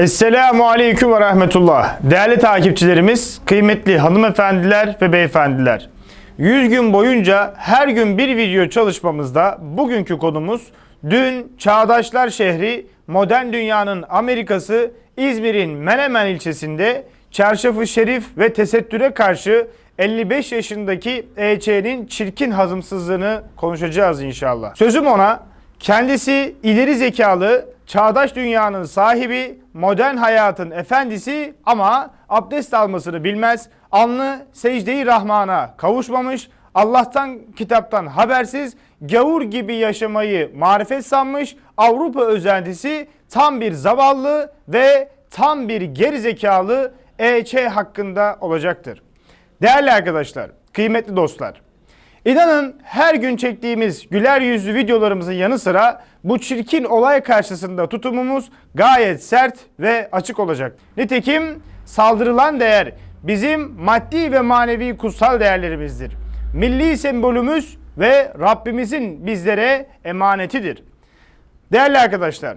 Esselamu Aleyküm ve Rahmetullah. Değerli takipçilerimiz, kıymetli hanımefendiler ve beyefendiler. 100 gün boyunca her gün bir video çalışmamızda bugünkü konumuz dün Çağdaşlar şehri modern dünyanın Amerikası İzmir'in Menemen ilçesinde Çarşafı Şerif ve tesettüre karşı 55 yaşındaki EÇ'nin çirkin hazımsızlığını konuşacağız inşallah. Sözüm ona Kendisi ileri zekalı, çağdaş dünyanın sahibi, modern hayatın efendisi ama abdest almasını bilmez, anlı secde-i Rahman'a kavuşmamış, Allah'tan kitaptan habersiz, gavur gibi yaşamayı marifet sanmış, Avrupa özentisi tam bir zavallı ve tam bir gerizekalı EÇ hakkında olacaktır. Değerli arkadaşlar, kıymetli dostlar, İnanın her gün çektiğimiz güler yüzlü videolarımızın yanı sıra bu çirkin olay karşısında tutumumuz gayet sert ve açık olacak. Nitekim saldırılan değer bizim maddi ve manevi kutsal değerlerimizdir. Milli sembolümüz ve Rabbimizin bizlere emanetidir. Değerli arkadaşlar,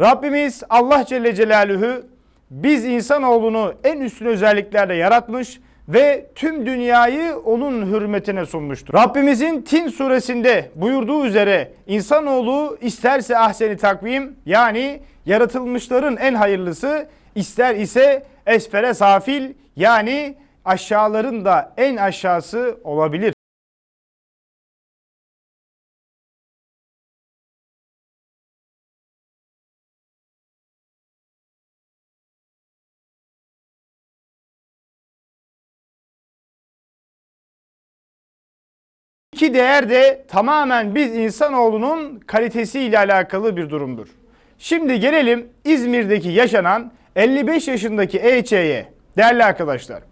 Rabbimiz Allah Celle Celaluhu biz insanoğlunu en üstün özelliklerle yaratmış ve tüm dünyayı onun hürmetine sunmuştur. Rabbimizin Tin suresinde buyurduğu üzere insanoğlu isterse ahseni takvim yani yaratılmışların en hayırlısı ister ise esfere safil yani aşağıların da en aşağısı olabilir. İki değer de tamamen biz insanoğlunun kalitesiyle alakalı bir durumdur. Şimdi gelelim İzmir'deki yaşanan 55 yaşındaki EÇ'ye. Değerli arkadaşlar,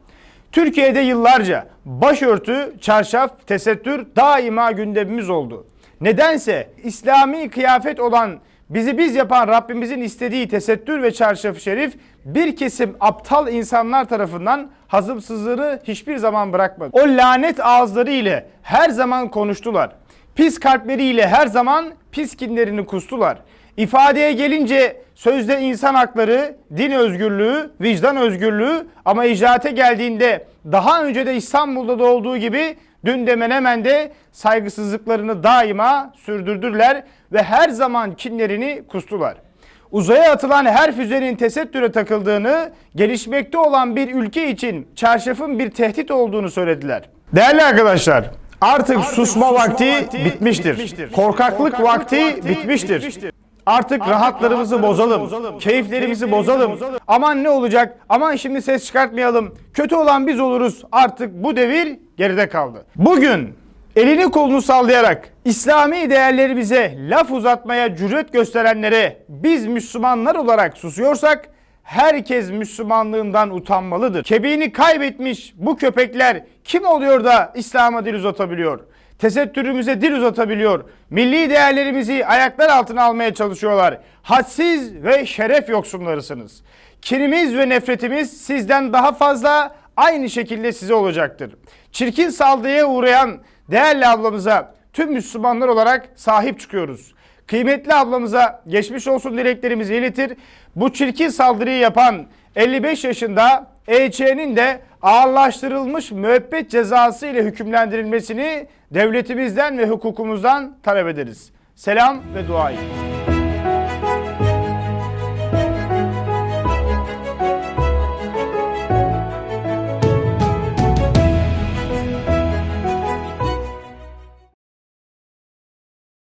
Türkiye'de yıllarca başörtü, çarşaf, tesettür daima gündemimiz oldu. Nedense İslami kıyafet olan bizi biz yapan Rabbimizin istediği tesettür ve çarşaf-ı şerif bir kesim aptal insanlar tarafından hazımsızlığını hiçbir zaman bırakmadı. O lanet ağızları ile her zaman konuştular. Pis kalpleriyle her zaman pis kinlerini kustular. İfadeye gelince sözde insan hakları, din özgürlüğü, vicdan özgürlüğü ama icraate geldiğinde daha önce de İstanbul'da da olduğu gibi dün de Menemen'de saygısızlıklarını daima sürdürdüler ve her zaman kinlerini kustular. Uzaya atılan her füzenin tesettüre takıldığını, gelişmekte olan bir ülke için çarşafın bir tehdit olduğunu söylediler. Değerli arkadaşlar, artık, susma, vakti, bitmiştir. Korkaklık, vakti, bitmiştir. Artık, rahatlarımızı bozalım, keyiflerimizi bozalım. Aman ne olacak? Aman şimdi ses çıkartmayalım. Kötü olan biz oluruz. Artık bu devir geride kaldı. Bugün elini kolunu sallayarak İslami değerlerimize laf uzatmaya cüret gösterenlere biz Müslümanlar olarak susuyorsak herkes Müslümanlığından utanmalıdır. Kebiğini kaybetmiş bu köpekler kim oluyor da İslam'a dil uzatabiliyor? Tesettürümüze dil uzatabiliyor. Milli değerlerimizi ayaklar altına almaya çalışıyorlar. Hadsiz ve şeref yoksunlarısınız. Kinimiz ve nefretimiz sizden daha fazla aynı şekilde size olacaktır. Çirkin saldırıya uğrayan değerli ablamıza tüm Müslümanlar olarak sahip çıkıyoruz. Kıymetli ablamıza geçmiş olsun dileklerimizi iletir. Bu çirkin saldırıyı yapan 55 yaşında EÇ'nin de ağırlaştırılmış müebbet cezası ile hükümlendirilmesini devletimizden ve hukukumuzdan talep ederiz. Selam ve dua edin.